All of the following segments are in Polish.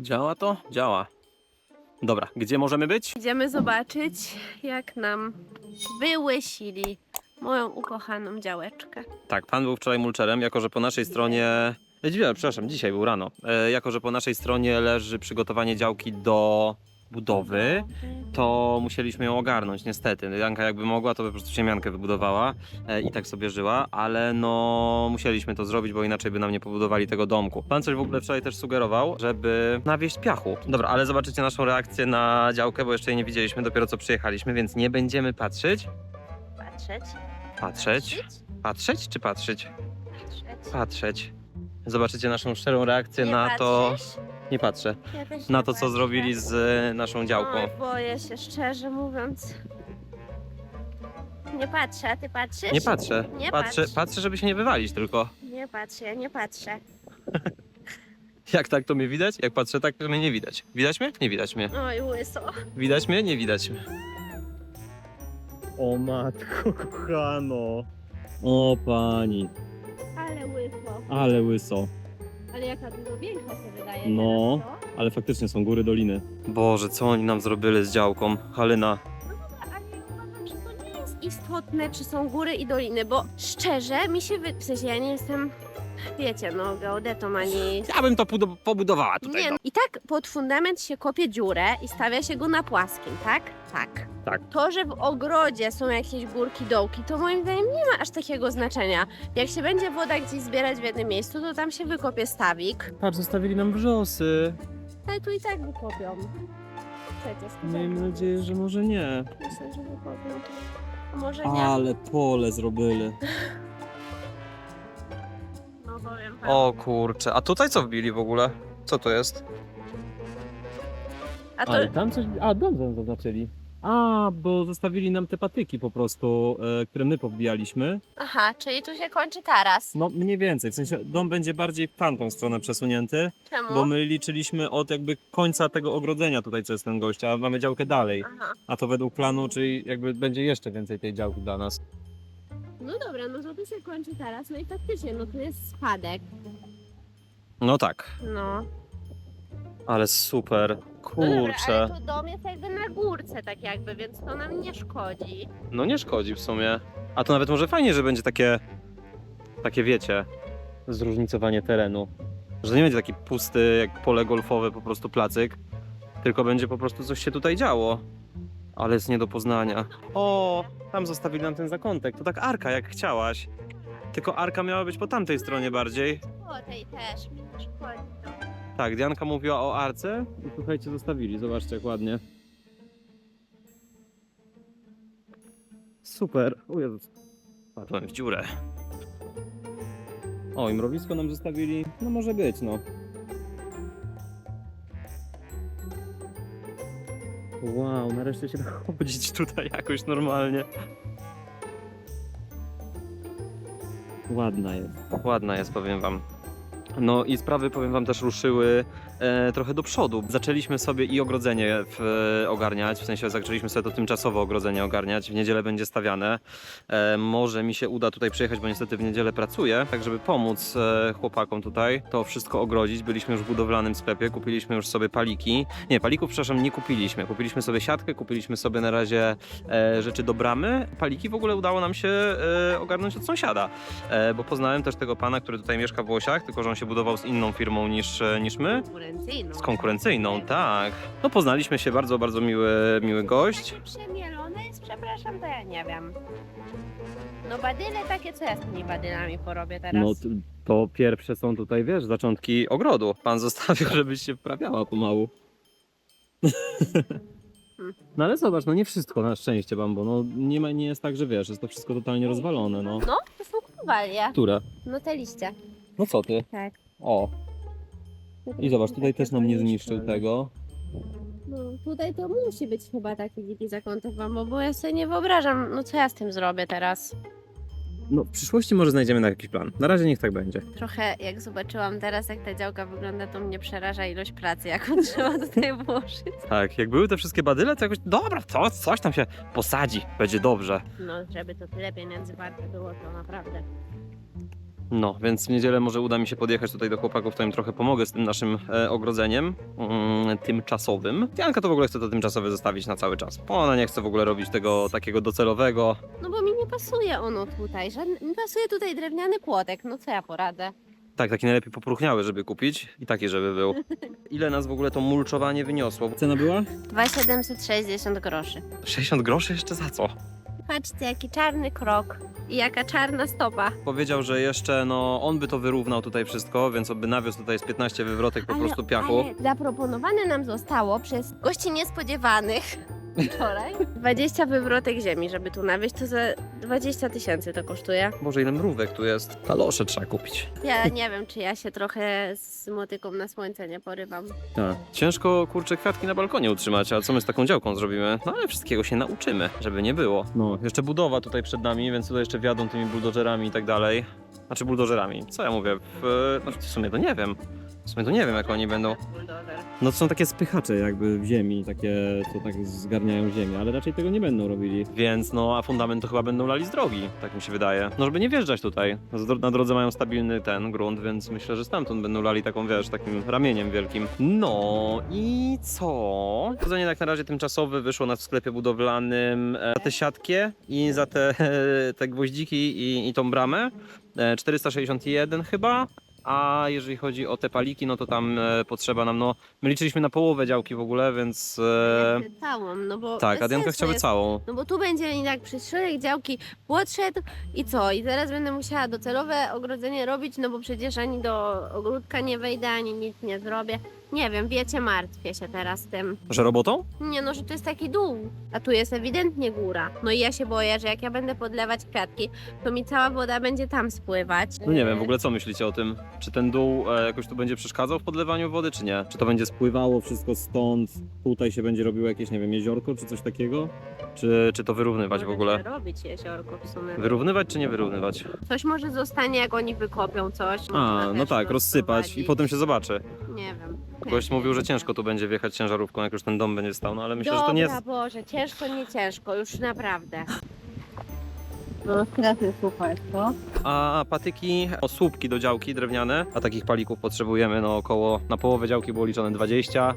Działa to? Działa. Dobra, gdzie możemy być? Idziemy zobaczyć, jak nam wyłysili moją ukochaną działeczkę. Tak, pan był wczoraj mulczerem, jako że po naszej stronie. E, dzi- Przepraszam, dzisiaj był rano. E, jako że po naszej stronie leży przygotowanie działki do budowy, to musieliśmy ją ogarnąć, niestety. Janka jakby mogła, to by po prostu ziemiankę wybudowała e, i tak sobie żyła, ale no musieliśmy to zrobić, bo inaczej by nam nie pobudowali tego domku. Pan coś w ogóle wczoraj też sugerował, żeby nawieść piachu. Dobra, ale zobaczycie naszą reakcję na działkę, bo jeszcze jej nie widzieliśmy, dopiero co przyjechaliśmy, więc nie będziemy patrzeć. Patrzeć. Patrzeć? Patrzeć czy patrzeć? Patrzeć. Patrzeć. Zobaczycie naszą szczerą reakcję Nie na to. patrzysz? Nie patrzę. Ja też Na nie to, co patrzę. zrobili z e, naszą działką. Oj, boję się, szczerze mówiąc. Nie patrzę, a ty patrzysz? Nie patrzę. Nie Patrzę, patrz. patrzę, żeby się nie wywalić tylko. Nie patrzę, ja nie patrzę. Jak tak to mnie widać? Jak patrzę tak, to mnie nie widać. Widać mnie? Nie widać mnie. Oj, łyso. Widać mnie? Nie widać mnie. O matko kochano. O pani, Ale łyso. ale łyso. Ale jaka dużo większa się wydaje No. teraz, co? Ale faktycznie są góry, doliny. Boże, co oni nam zrobili z działką? Halina. Ale ja uważam, że to nie jest istotne, czy są góry i doliny, bo szczerze mi się wy... W sensie ja nie jestem, wiecie, no geodetą ani... Ja bym to pudo- pobudowała tutaj. Nie, no. i tak pod fundament się kopie dziurę i stawia się go na płaskim, tak? Tak. Tak. To, że w ogrodzie są jakieś górki, dołki, to moim zdaniem nie ma aż takiego znaczenia. Jak się będzie woda gdzieś zbierać w jednym miejscu, to tam się wykopie stawik, Patrz, zostawili nam wrzosy. ale tu i tak wykopią. Przecież. Miejmy nadzieję, że może nie. Myślę, że wykopią. A może nie? Ale pole zrobili. Powiem wam. O kurczę, a tutaj co wbili w ogóle? Co to jest? A to... Ale tam coś. A, dom zaznaczyli. A, bo zostawili nam te patyki po prostu, e, które my powbijaliśmy. Aha, czyli tu się kończy taras. No mniej więcej, w sensie dom będzie bardziej w tamtą stronę przesunięty, Czemu? bo my liczyliśmy od jakby końca tego ogrodzenia tutaj, co jest ten gość, a mamy działkę dalej. Aha. A to według planu, czyli jakby będzie jeszcze więcej tej działki dla nas. No dobra, no to się kończy taras, no i faktycznie, no tu jest spadek. No tak, No. ale super. No dobra, ale Kurczę. tu dom jest jakby na górce tak jakby, więc to nam nie szkodzi. No nie szkodzi w sumie. A to nawet może fajnie, że będzie takie, takie wiecie, zróżnicowanie terenu. Że nie będzie taki pusty jak pole golfowe, po prostu placyk, tylko będzie po prostu coś się tutaj działo. Ale jest nie do poznania. O, tam zostawili nam ten zakątek. To tak arka, jak chciałaś. Tylko arka miała być po tamtej stronie bardziej. O, tej też mi szkodzi. to. Tak, Dianka mówiła o arce i słuchajcie, zostawili. Zobaczcie, jak ładnie. Super. O Jezus. Padłem w dziurę. O, i mrowisko nam zostawili. No może być, no. Wow, nareszcie się da chodzić tutaj jakoś normalnie. Ładna jest. Ładna jest, powiem wam. No i sprawy, powiem wam, też ruszyły e, trochę do przodu. Zaczęliśmy sobie i ogrodzenie w, e, ogarniać, w sensie zaczęliśmy sobie to tymczasowo ogrodzenie ogarniać. W niedzielę będzie stawiane. E, może mi się uda tutaj przyjechać, bo niestety w niedzielę pracuję, tak żeby pomóc e, chłopakom tutaj to wszystko ogrodzić. Byliśmy już w budowlanym sklepie, kupiliśmy już sobie paliki. Nie, palików, przepraszam, nie kupiliśmy. Kupiliśmy sobie siatkę, kupiliśmy sobie na razie e, rzeczy do bramy. Paliki w ogóle udało nam się e, ogarnąć od sąsiada, e, bo poznałem też tego pana, który tutaj mieszka w Łosiach, tylko że on się budował z inną firmą niż, e, niż my. Konkurencyjną. Z konkurencyjną, tak. No poznaliśmy się, bardzo, bardzo miły, miły gość. Takie przemielone jest, przepraszam, to ja nie wiem. No badyle takie, co ja z tymi badylami porobię teraz? No t- to pierwsze są tutaj, wiesz, zaczątki ogrodu. Pan zostawił, żebyś się wprawiała pomału. No ale zobacz, no nie wszystko na szczęście, Bambo. No nie, ma, nie jest tak, że wiesz, jest to wszystko totalnie rozwalone, no. No, to są konwalie. Które? No te liście. No co ty? Tak. O, i zobacz, tutaj też nam nie zniszczył tego. No, tutaj to musi być chyba taki dziki zakątek wam, bo ja sobie nie wyobrażam, no co ja z tym zrobię teraz. No w przyszłości może znajdziemy na jakiś plan. Na razie niech tak będzie. Trochę jak zobaczyłam teraz, jak ta działka wygląda, to mnie przeraża ilość pracy, jaką trzeba tutaj włożyć. Tak, jak były te wszystkie badyle, to jakoś, dobra, to coś tam się posadzi, będzie dobrze. No, żeby to tyle pieniędzy warte było, to naprawdę. No, więc w niedzielę może uda mi się podjechać tutaj do chłopaków, to im trochę pomogę z tym naszym e, ogrodzeniem mm, tymczasowym. Janka to w ogóle chce to tymczasowe zostawić na cały czas. Ona nie chce w ogóle robić tego takiego docelowego. No bo mi nie pasuje ono tutaj. Żadne, mi pasuje tutaj drewniany płotek. No co ja poradzę? Tak, taki najlepiej popróchniały, żeby kupić i taki, żeby był. Ile nas w ogóle to mulczowanie wyniosło? Cena była? 2,760 groszy. 60 groszy jeszcze za co? Patrzcie, jaki czarny krok i jaka czarna stopa. Powiedział, że jeszcze no on by to wyrównał tutaj wszystko, więc on by nawiózł tutaj z 15 wywrotek po prostu piachu. Ale zaproponowane nam zostało przez gości niespodziewanych wczoraj 20 wywrotek ziemi, żeby tu nawieźć, to za 20 tysięcy to kosztuje. Boże, ile mrówek tu jest. Kalosze trzeba kupić. Ja nie wiem, czy ja się trochę z motyką na słońce nie porywam. Tak. Ciężko, kurczę, kwiatki na balkonie utrzymać, a co my z taką działką zrobimy? No ale wszystkiego się nauczymy, żeby nie było. No, jeszcze budowa tutaj przed nami, więc tutaj jeszcze wjadą tymi buldożerami i tak dalej. Znaczy buldożerami, co ja mówię? W, no, w sumie to nie wiem. W sumie to nie wiem, jak oni będą. No to są takie spychacze jakby w ziemi, takie, co tak zgarniają ziemię, ale raczej tego nie będą robili. Więc no, a fundament to chyba będą lali z drogi, tak mi się wydaje. No, żeby nie wjeżdżać tutaj. Na drodze mają stabilny ten grunt, więc myślę, że stamtąd będą lali taką, wiesz, takim ramieniem wielkim. No i co? Chodzenie jak na razie tymczasowe wyszło nas w sklepie budowlanym e, za tę siatkę i za te, te gwoździki i, i tą bramę. E, 461 chyba. A jeżeli chodzi o te paliki, no to tam e, potrzeba nam, no, my liczyliśmy na połowę działki w ogóle, więc e, Całą, no bo tak, bez a Dianka sensu chciałaby jest- całą. No bo tu będzie i tak przez środek działki płot szedł i co? I teraz będę musiała docelowe ogrodzenie robić, no bo przecież ani do ogródka nie wejdę, ani nic nie zrobię. Nie wiem, wiecie, martwię się teraz tym. Że robotą? Nie no, że to jest taki dół, a tu jest ewidentnie góra. No i ja się boję, że jak ja będę podlewać kwiatki, to mi cała woda będzie tam spływać. No nie wiem, w ogóle co myślicie o tym? Czy ten dół e, jakoś tu będzie przeszkadzał w podlewaniu wody, czy nie? Czy to będzie spływało wszystko stąd, tutaj się będzie robiło jakieś, nie wiem, jeziorko, czy coś takiego? Czy, czy to wyrównywać w ogóle? robić jeziorko w sumie. Wyrównywać czy nie wyrównywać? Coś może zostanie, jak oni wykopią coś. A, Można no też tak, rozsypać i rozprowadzić. potem się zobaczy. Nie wiem. Gość mówił, że ciężko tu będzie wjechać ciężarówką, jak już ten dom będzie stał, no ale myślę, Dobra, że to nie jest... Boże, ciężko, nie ciężko, już naprawdę. No, jest super, co? A patyki, o, słupki do działki drewniane, a takich palików potrzebujemy no około, na połowę działki było liczone 20,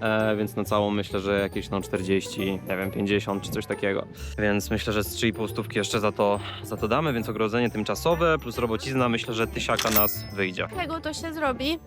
e, więc na całą myślę, że jakieś no 40, nie wiem, 50 czy coś takiego. Więc myślę, że z 3,5 stówki jeszcze za to, za to damy, więc ogrodzenie tymczasowe plus robocizna myślę, że tysiaka nas wyjdzie. Czego to się zrobi?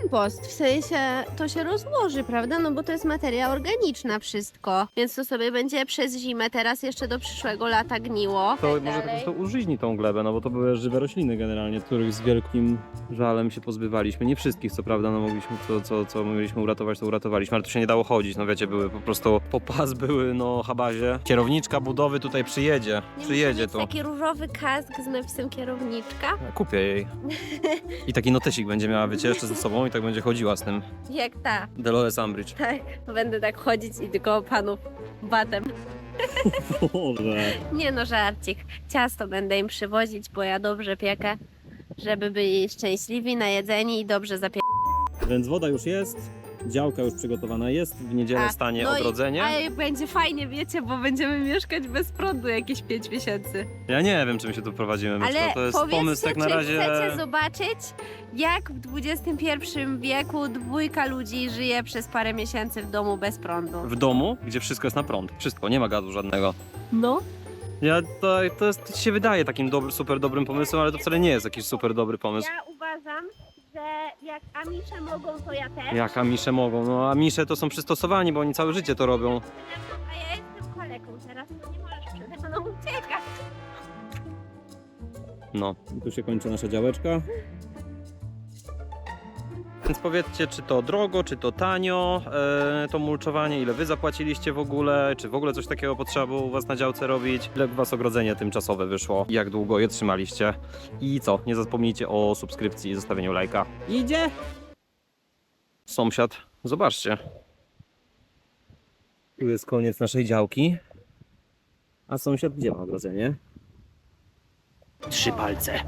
Kompost, w sensie to się rozłoży, prawda? No bo to jest materia organiczna wszystko, więc to sobie będzie przez zimę, teraz jeszcze do przyszłego lata gniło. To Tak może po prostu użyźni tą glebę, no bo to były żywe rośliny generalnie, których z wielkim żalem się pozbywaliśmy. Nie wszystkich, co prawda, no mogliśmy, co, co, co mogliśmy uratować, to uratowaliśmy, ale tu się nie dało chodzić, no wiecie, były po prostu po pas były, no habazie. Kierowniczka budowy tutaj przyjedzie, Nie przyjedzie tu. taki różowy kask z napisem kierowniczka, Kupię jej. I taki notesik będzie miała, wiecie, jeszcze ze sobą i tak będzie chodziła z tym. jak ta. Dolores Umbridge. Tak, będę tak chodzić i tylko panów batem. Boże. Nie no, żarcik. Ciasto będę im przywozić, bo ja dobrze piekę, żeby byli szczęśliwi, najedzeni i dobrze zapie... Więc woda już jest, działka już przygotowana jest, w niedzielę A, stanie no i- ogrodzenie. Ale będzie fajnie, wiecie, bo będziemy mieszkać bez prądu jakieś 5 miesięcy. Ja nie wiem, czym się tu prowadzimy. Ale to jest pomysł tak na czy razie... chcecie zobaczyć, jak w XXI wieku dwójka ludzi żyje przez parę miesięcy w domu bez prądu. w domu, gdzie wszystko jest na prąd. Wszystko, nie ma gazu żadnego. No. Ja, to, to, jest, to się wydaje takim dobry, super dobrym pomysłem, ale to wcale nie jest jakiś super dobry pomysł. Ja uważam, że jak Amisze mogą, to ja też. Jak amisze mogą? No amisze to są przystosowani, bo oni całe życie to robią. A ja jestem kaleką, teraz to nie możesz przede mną uciekać. No. I tu się kończy nasza działeczka. Więc powiedzcie, czy to drogo, czy to tanio, e, to mulczowanie, ile wy zapłaciliście w ogóle, czy w ogóle coś takiego potrzeba było u was na działce robić, ile was ogrodzenie tymczasowe wyszło, jak długo je trzymaliście i co, nie zapomnijcie o subskrypcji i zostawieniu lajka. Idzie! Sąsiad, zobaczcie. Tu jest koniec naszej działki. A sąsiad gdzie ma ogrodzenie? Trzy palce.